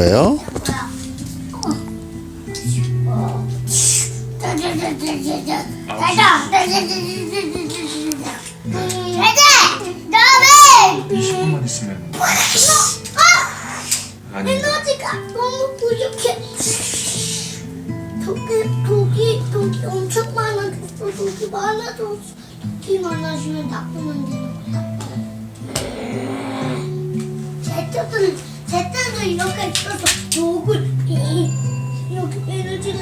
볼까요? 다음에 20분만 있으면 아니 에너지가 너무 부족해. 독이 독이 독이 엄청 많아졌어. 독이 많아지면 나쁘면 되는 거 이렇게 있어서 이 이렇게 에너지가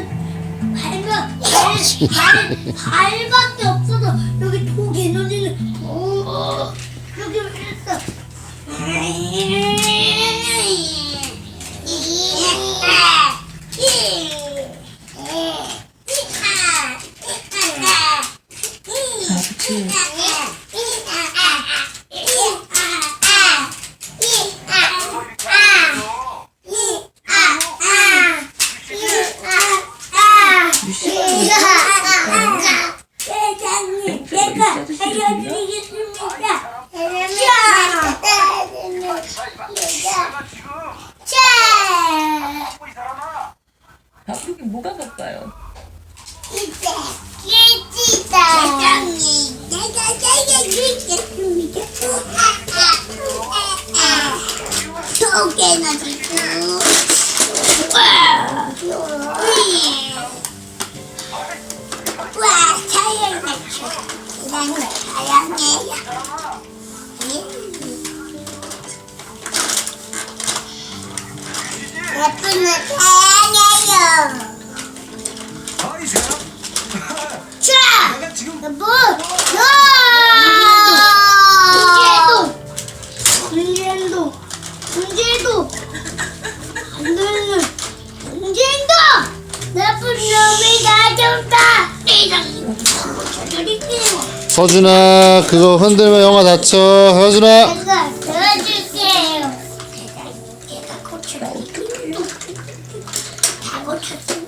발만 발, 발 발밖에 없어서 여기 독 에너지는 어, 여기 있어. 회장님, 제가 알려드리겠습니다. 자, 자, 아프게 뭐가 가까요? 이제 깨지다. 와, 와, 사랑해. 사랑해, 사랑해요. 예쁜 거 사랑해요. 아이세요? 자, 내가 지금 여보, 야! 문제도, 문제도, 문제도, 문제도, 나쁜 놈이 가져다. 이랑 드릴게요. 서준아 그거 흔들면 영화 다쳐 서준아 제가 들어줄 다 고쳤어.